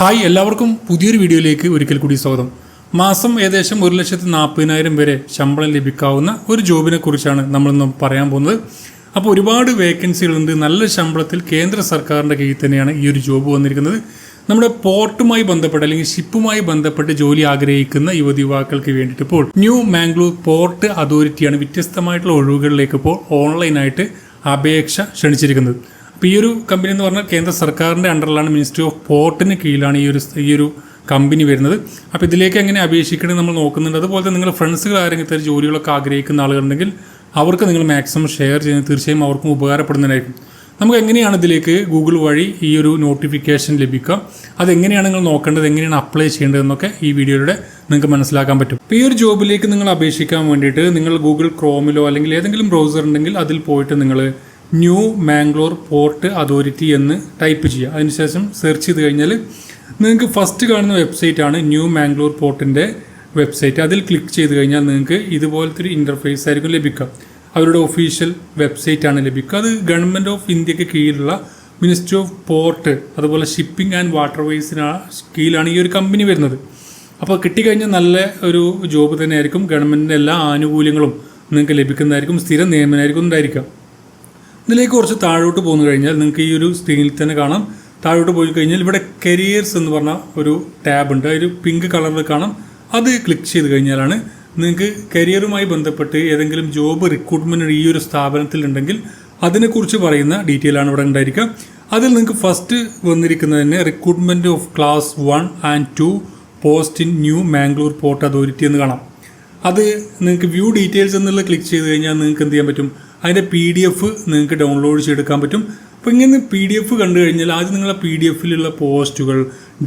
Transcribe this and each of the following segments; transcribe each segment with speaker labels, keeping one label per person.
Speaker 1: Hi എല്ലാവർക്കും പുതിയൊരു വീഡിയോയിലേക്ക് ഒരിക്കൽ കൂടി സ്വാഗതം. മാസം ഏകദേശം ഒരു ലക്ഷത്തി നാൽപ്പതിനായിരം വരെ ശമ്പളം ലഭിക്കാവുന്ന ഒരു ജോബിനെ കുറിച്ചാണ് നമ്മളിന്ന് പറയാൻ പോകുന്നത്. അപ്പോൾ ഒരുപാട് വേക്കൻസികളുണ്ട്. നല്ല ശമ്പളത്തിൽ കേന്ദ്ര സർക്കാരിന്റെ കീഴിൽ തന്നെയാണ് ഈ ഒരു ജോബ് വന്നിരിക്കുന്നത്. നമ്മുടെ പോർട്ടുമായി ബന്ധപ്പെട്ട് അല്ലെങ്കിൽ ഷിപ്പുമായി ബന്ധപ്പെട്ട് ജോലി ആഗ്രഹിക്കുന്ന യുവതി യുവാക്കൾക്ക് വേണ്ടിയിട്ട് ഇപ്പോൾ ന്യൂ മാംഗ്ലൂർ പോർട്ട് അതോറിറ്റിയാണ് വ്യത്യസ്തമായിട്ടുള്ള ഒഴിവുകളിലേക്ക് ഇപ്പോൾ ഓൺലൈനായിട്ട് അപേക്ഷ ക്ഷണിച്ചിരിക്കുന്നത്. അപ്പോൾ ഈ ഒരു കമ്പനി എന്ന് പറഞ്ഞാൽ കേന്ദ്ര സർക്കാരിന്റെ അണ്ടറിലാണ് മിനിസ്ട്രി ഓഫ് പോർട്ടിന് കീഴിലാണ് ഈ ഒരു ഈ ഒരു കമ്പനി വരുന്നത്. അപ്പോൾ ഇതിലേക്ക് എങ്ങനെ അപേക്ഷിക്കണം നമ്മൾ നോക്കുന്നുണ്ട്. അതുപോലെ തന്നെ നിങ്ങൾ ഫ്രണ്ട്സുകൾ ആരെങ്കിലും ഇത്തരം ജോലികളൊക്കെ ആഗ്രഹിക്കുന്ന ആളുകളുണ്ടെങ്കിൽ അവർക്ക് നിങ്ങൾ മാക്സിമം ഷെയർ ചെയ്യുന്നത് തീർച്ചയായും അവർക്കും ഉപകാരപ്പെടുന്നതായിരിക്കും നമുക്ക് എങ്ങനെയാണ് ഇതിലേക്ക് ഗൂഗിൾ വഴി ഈ ഒരു നോട്ടിഫിക്കേഷൻ ലഭിക്കുക? അതെങ്ങനെയാണ് നിങ്ങൾ നോക്കേണ്ടത്? എങ്ങനെയാണ് അപ്ലൈ ചെയ്യേണ്ടതെന്നൊക്കെ ഈ വീഡിയോയിലൂടെ നിങ്ങൾക്ക് മനസ്സിലാക്കാൻ പറ്റും. ഇപ്പോൾ ഈ ഒരു ജോബിലേക്ക് നിങ്ങൾ അപേക്ഷിക്കാൻ വേണ്ടിയിട്ട് നിങ്ങൾ ഗൂഗിൾ ക്രോമിലോ അല്ലെങ്കിൽ ഏതെങ്കിലും ബ്രൗസർ ഉണ്ടെങ്കിൽ അതിൽ പോയിട്ട് നിങ്ങൾ ന്യൂ മാംഗ്ലൂർ പോർട്ട് അതോറിറ്റി എന്ന് ടൈപ്പ് ചെയ്യുക. അതിനുശേഷം സെർച്ച് ചെയ്ത് കഴിഞ്ഞാൽ നിങ്ങൾക്ക് ഫസ്റ്റ് കാണുന്ന വെബ്സൈറ്റ് ആണ് ന്യൂ മാംഗ്ലൂർ പോർട്ടിന്റെ വെബ്സൈറ്റ് അതിൽ ക്ലിക്ക് ചെയ്ത് കഴിഞ്ഞാൽ നിങ്ങൾക്ക് ഇതുപോലത്തെ ഒരു ഇന്റർഫേസ് ആയിരിക്കും ലഭിക്കുക. അവരുടെ ഒഫീഷ്യൽ വെബ്സൈറ്റ് ആണ് ലഭിക്കുക. അത് ഗവൺമെന്റ് ഓഫ് ഇന്ത്യയ്ക്ക് കീഴിലുള്ള മിനിസ്ട്രി ഓഫ് പോർട്ട് അതുപോലെ ഷിപ്പിംഗ് ആൻഡ് വാട്ടർവേസിന് കീഴിലാണ് ഈ ഒരു കമ്പനി വരുന്നത്. അപ്പോൾ കിട്ടിക്കഴിഞ്ഞാൽ നല്ല ഒരു ജോബ് തന്നെയായിരിക്കും. ഗവൺമെന്റിന്റെ എല്ലാ ആനുകൂല്യങ്ങളും നിങ്ങൾക്ക് ലഭിക്കുന്നതായിരിക്കും. സ്ഥിര നിയമനമായിരിക്കും ഉണ്ടായിരിക്കുക. ഇതിലേക്ക് കുറച്ച് താഴോട്ട് പോന്നു കഴിഞ്ഞാൽ നിങ്ങൾക്ക് ഈ ഒരു സ്ക്രീനിൽ തന്നെ കാണാം. താഴോട്ട് പോയി കഴിഞ്ഞാൽ ഇവിടെ കരിയേഴ്സ് എന്ന് പറഞ്ഞ ഒരു ടാബ് ഉണ്ട്. ഒരു പിങ്ക് കളറിൽ കാണാം. അത് ക്ലിക്ക് ചെയ്ത് കഴിഞ്ഞാലാണ് നിങ്ങൾക്ക് കരിയറുമായി ബന്ധപ്പെട്ട് ഏതെങ്കിലും ജോബ് റിക്രൂട്ട്മെന്റ് ഈ ഒരു സ്ഥാപനത്തിൽ ഉണ്ടെങ്കിൽ അതിനെക്കുറിച്ച് പറയുന്ന ഡീറ്റെയിൽ ആണ് ഇവിടെ ഉണ്ടായിരിക്കുക. അതിൽ നിങ്ങൾക്ക് ഫസ്റ്റ് വന്നിരിക്കുന്നത് തന്നെ recruitment of class one and two post in new Mangalore port authority എന്ന് കാണാം. അത് നിങ്ങൾക്ക് വ്യൂ ഡീറ്റെയിൽസ് എന്നുള്ള ക്ലിക്ക് ചെയ്ത് കഴിഞ്ഞാൽ നിങ്ങൾക്ക് എന്ത് ചെയ്യാൻ പറ്റും? അതിന്റെ പി ഡി എഫ് നിങ്ങൾക്ക് ഡൗൺലോഡ് ചെയ്തെടുക്കാൻ പറ്റും. അപ്പോൾ ഇങ്ങനെ പി ഡി എഫ് കണ്ടു കഴിഞ്ഞാൽ ആദ്യം നിങ്ങളെ പി ഡി എഫിലുള്ള പോസ്റ്റുകൾ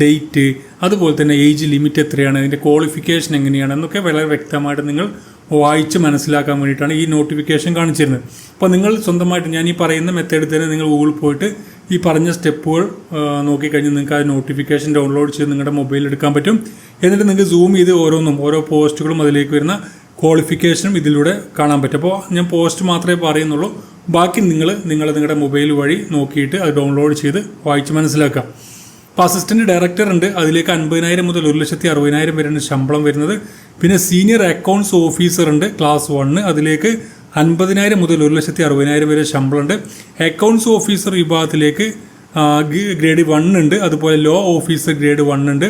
Speaker 1: ഡേറ്റ് അതുപോലെ തന്നെ ഏജ് ലിമിറ്റ് എത്രയാണ് അതിന്റെ ക്വാളിഫിക്കേഷൻ എങ്ങനെയാണ് എന്നൊക്കെ വളരെ വ്യക്തമായിട്ട് നിങ്ങൾ വായിച്ച് മനസ്സിലാക്കാൻ വേണ്ടിയിട്ടാണ് ഈ നോട്ടിഫിക്കേഷൻ കാണിച്ചിരുന്നത്. അപ്പോൾ നിങ്ങൾ സ്വന്തമായിട്ട് ഞാൻ ഈ പറയുന്ന മെത്തേഡിൽ തന്നെ നിങ്ങൾ ഗൂഗിൾ പോയിട്ട് ഈ പറഞ്ഞ സ്റ്റെപ്പുകൾ നോക്കിക്കഴിഞ്ഞാൽ നിങ്ങൾക്ക് ആ നോട്ടിഫിക്കേഷൻ ഡൗൺലോഡ് ചെയ്ത് നിങ്ങളുടെ മൊബൈലിൽ എടുക്കാൻ പറ്റും. എന്നിട്ട് നിങ്ങൾക്ക് സൂം ചെയ്ത് ഓരോന്നും ഓരോ പോസ്റ്റുകളും അതിലേക്ക് വരുന്ന ക്വാളിഫിക്കേഷനും ഇതിലൂടെ കാണാൻ പറ്റും. അപ്പോൾ ഞാൻ പോസ്റ്റ് മാത്രമേ പറയുന്നുള്ളൂ. ബാക്കി നിങ്ങൾ നിങ്ങൾ നിങ്ങളുടെ മൊബൈൽ വഴി നോക്കിയിട്ട് അത് ഡൗൺലോഡ് ചെയ്ത് വായിച്ച് മനസ്സിലാക്കാം അപ്പോൾ അസിസ്റ്റന്റ് ഡയറക്ടർ ഉണ്ട്. അതിലേക്ക് അൻപതിനായിരം മുതൽ ഒരു ലക്ഷത്തി അറുപതിനായിരം വരെയാണ് ശമ്പളം വരുന്നത്. പിന്നെ സീനിയർ അക്കൗണ്ട്സ് ഓഫീസർ ഉണ്ട് ക്ലാസ് വണ്ണ് അതിലേക്ക് അൻപതിനായിരം മുതൽ ഒരു ലക്ഷത്തി അറുപതിനായിരം വരെ ശമ്പളമുണ്ട്. അക്കൗണ്ട്സ് ഓഫീസർ വിഭാഗത്തിലേക്ക് ഗ്രേഡ് വൺ ഉണ്ട്. അതുപോലെ ലോ ഓഫീസർ ഗ്രേഡ് വൺ ഉണ്ട്.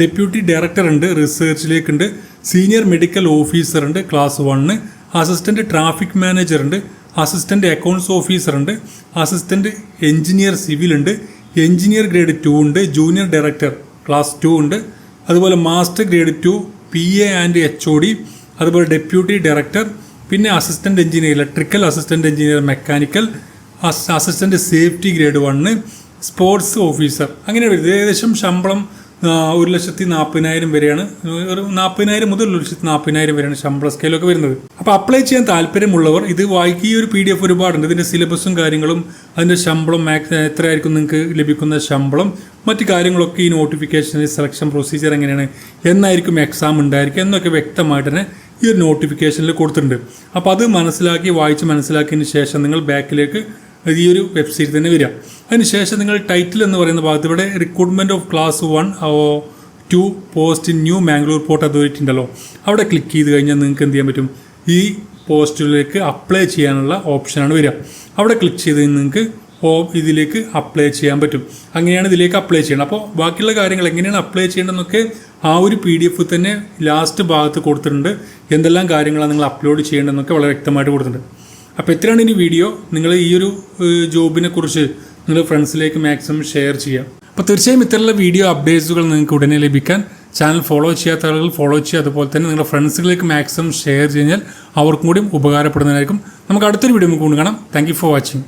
Speaker 1: ഡെപ്യൂട്ടി ഡയറക്ടർ ഉണ്ട് റിസർച്ചിലേക്കുണ്ട് സീനിയർ മെഡിക്കൽ ഓഫീസർ ഉണ്ട് class one assistant traffic manager ഉണ്ട് അസിസ്റ്റന്റ് അക്കൗണ്ട്സ് ഓഫീസർ ഉണ്ട് അസിസ്റ്റന്റ് എഞ്ചിനീയർ സിവിൽ ഉണ്ട് എഞ്ചിനീയർ ഗ്രേഡ് ടു ഉണ്ട് ജൂനിയർ ഡയറക്ടർ ക്ലാസ് ടു ഉണ്ട്. അതുപോലെ master grade two P A and H O D അതുപോലെ ഡെപ്യൂട്ടി ഡയറക്ടർ പിന്നെ assistant engineer electrical assistant engineer mechanical assistant safety grade one sports officer അങ്ങനെ ഏകദേശം ശമ്പളം ഒരു ലക്ഷത്തി നാൽപ്പതിനായിരം വരെയാണ്. ഒരു നാൽപ്പതിനായിരം മുതൽ ഒരു ലക്ഷത്തി നാൽപ്പതിനായിരം വരെയാണ് ശമ്പള സ്കെയിലൊക്കെ വരുന്നത്. അപ്പോൾ അപ്ലൈ ചെയ്യാൻ താല്പര്യമുള്ളവർ ഇത് വായിക്കുക ഈ ഒരു പി ഡി എഫ് ഒരുപാടുണ്ട്. ഇതിന്റെ സിലബസും കാര്യങ്ങളും അതിന്റെ ശമ്പളം മാക്സ് എത്രയായിരിക്കും നിങ്ങൾക്ക് ലഭിക്കുന്ന ശമ്പളം മറ്റു കാര്യങ്ങളൊക്കെ ഈ നോട്ടിഫിക്കേഷൻ സെലക്ഷൻ പ്രൊസീജിയർ എങ്ങനെയാണ് എന്നായിരിക്കും എക്സാം ഉണ്ടായിരിക്കുക എന്നൊക്കെ വ്യക്തമായിട്ട് തന്നെ ഈ ഒരു നോട്ടിഫിക്കേഷനിൽ കൊടുത്തിട്ടുണ്ട്. അപ്പോൾ അത് മനസ്സിലാക്കി വായിച്ച് മനസ്സിലാക്കിയതിന് ശേഷം നിങ്ങൾ ബാക്കിലേക്ക് ഈ ഒരു വെബ്സൈറ്റ് തന്നെ വരിക. അതിനുശേഷം നിങ്ങൾ ടൈറ്റിൽ എന്ന് പറയുന്ന ഭാഗത്ത് ഇവിടെ recruitment of class one two post in new Mangalore port authority ഉണ്ടല്ലോ. അവിടെ ക്ലിക്ക് ചെയ്ത് കഴിഞ്ഞാൽ നിങ്ങൾക്ക് എന്ത് ചെയ്യാൻ പറ്റും? ഈ പോസ്റ്റിലേക്ക് അപ്ലൈ ചെയ്യാനുള്ള ഓപ്ഷനാണ് വരിക. അവിടെ ക്ലിക്ക് ചെയ്ത് നിങ്ങൾക്ക് ഇതിലേക്ക് അപ്ലൈ ചെയ്യാൻ പറ്റും. അങ്ങനെയാണ് ഇതിലേക്ക് അപ്ലൈ ചെയ്യേണ്ടത്. അപ്പോൾ ബാക്കിയുള്ള കാര്യങ്ങൾ എങ്ങനെയാണ് അപ്ലൈ ചെയ്യേണ്ടതെന്നൊക്കെ ആ ഒരു പി ഡി എഫ് തന്നെ ലാസ്റ്റ് ഭാഗത്ത് കൊടുത്തിട്ടുണ്ട്. എന്തെല്ലാം കാര്യങ്ങളാണ് നിങ്ങൾ അപ്ലോഡ് ചെയ്യേണ്ടതെന്നൊക്കെ വളരെ വ്യക്തമായിട്ട് കൊടുത്തിട്ടുണ്ട്. അപ്പോൾ എത്രയാണ് ഇനി വീഡിയോ നിങ്ങൾ ഈ ഒരു ജോബിനെ കുറിച്ച് നിങ്ങൾ ഫ്രണ്ട്സിലേക്ക് മാക്സിമം ഷെയർ ചെയ്യാം. അപ്പോൾ തീർച്ചയായും ഇത്തരമുള്ള വീഡിയോ അപ്ഡേറ്റ്സുകൾ നിങ്ങൾക്ക് ഉടനെ ലഭിക്കാൻ ചാനൽ ഫോളോ ചെയ്യാത്ത ആളുകൾ ഫോളോ ചെയ്യുക. അതുപോലെ തന്നെ നിങ്ങളുടെ ഫ്രണ്ട്സുകളിലേക്ക് മാക്സിമം ഷെയർ കഴിഞ്ഞാൽ അവർക്കും കൂടി ഉപകാരപ്പെടുന്നതായിരിക്കും. നമുക്ക് അടുത്തൊരു വീഡിയോ നമുക്ക് കാണാം. Thank for watching